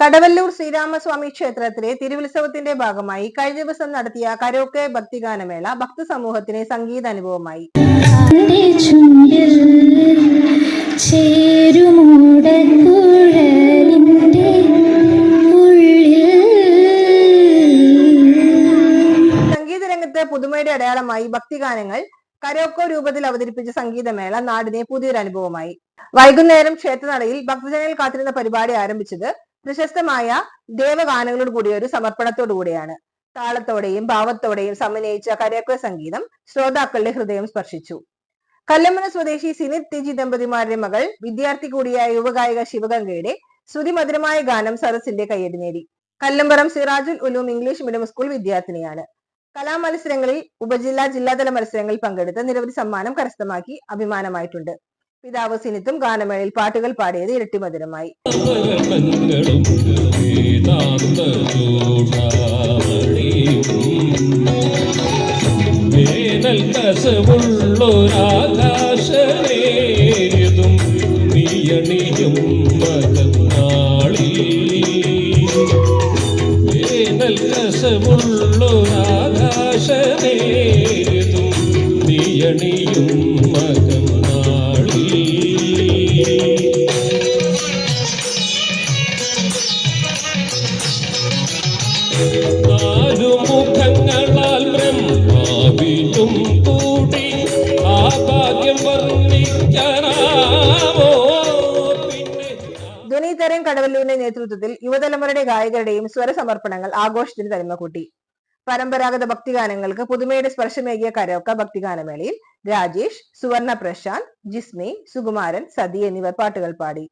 കടവല്ലൂർ ശ്രീരാമസ്വാമി ക്ഷേത്രത്തിലെ തിരുവുത്സവത്തിന്റെ ഭാഗമായി കഴിഞ്ഞ ദിവസം നടത്തിയ കരോക്കെ ഭക്തിഗാനമേള ഭക്തസമൂഹത്തിന് സംഗീത അനുഭവമായി. സംഗീത രംഗത്ത് പുതുമയുടെ അടയാളമായി ഭക്തിഗാനങ്ങൾ കരോക്കോ രൂപത്തിൽ അവതരിപ്പിച്ച സംഗീതമേള നാടിനെ പുതിയൊരു അനുഭവമായി. വൈകുന്നേരം ക്ഷേത്രനടയിൽ ഭക്തജനങ്ങൾ കാത്തിരുന്ന പരിപാടി ആരംഭിച്ചത് പ്രശസ്തമായ ദേവഗാനങ്ങളോട് കൂടിയ ഒരു സമർപ്പണത്തോടു കൂടിയാണ്. താളത്തോടെയും ഭാവത്തോടെയും സമന്വയിച്ച കരോക്കോ സംഗീതം ശ്രോതാക്കളുടെ ഹൃദയം സ്പർശിച്ചു. കല്ലമ്മന സ്വദേശി സിനിത് തിജി ദമ്പതിമാരുടെ മകൾ വിദ്യാർത്ഥി കൂടിയായ യുവഗായിക ശിവഗംഗയുടെ ശ്രുതിമധുരമായ ഗാനം സദസ്സിന്റെ കയ്യടി നേടി. Kallamparam Sirajul Uloom English medium school വിദ്യാർത്ഥിനിയാണ്. കലാമത്സരങ്ങളിൽ ഉപജില്ലാ ജില്ലാതല മത്സരങ്ങളിൽ പങ്കെടുത്ത് നിരവധി സമ്മാനം കരസ്ഥമാക്കി അഭിമാനമായിട്ടുണ്ട്. പിതാവ് സിനിത്തും ഗാനമേളയിൽ പാട്ടുകൾ പാടിയത് ഇരട്ടിമധുരമായി നീയണിയും മകനാളി നീയണിയും നാലു മുഖങ്ങളാൽ ബ്രഹ്മാവിനും കൂടി കടവല്ലൂരിന്റെ നേതൃത്വത്തിൽ യുവതലമുറയുടെ ഗായകരുടെയും സ്വരസമർപ്പണങ്ങൾ ആഘോഷത്തിന് തനിമ കൂട്ടി പരമ്പരാഗത ഭക്തിഗാനങ്ങൾക്ക് പുതുമയുടെ സ്പർശമേകിയ കരോക്ക ഭക്തിഗാനമേളയിൽ രാജേഷ് സുവർണ പ്രശാന്ത് ജിസ്മി സുകുമാരൻ സതി എന്നിവർ പാട്ടുകൾ പാടി.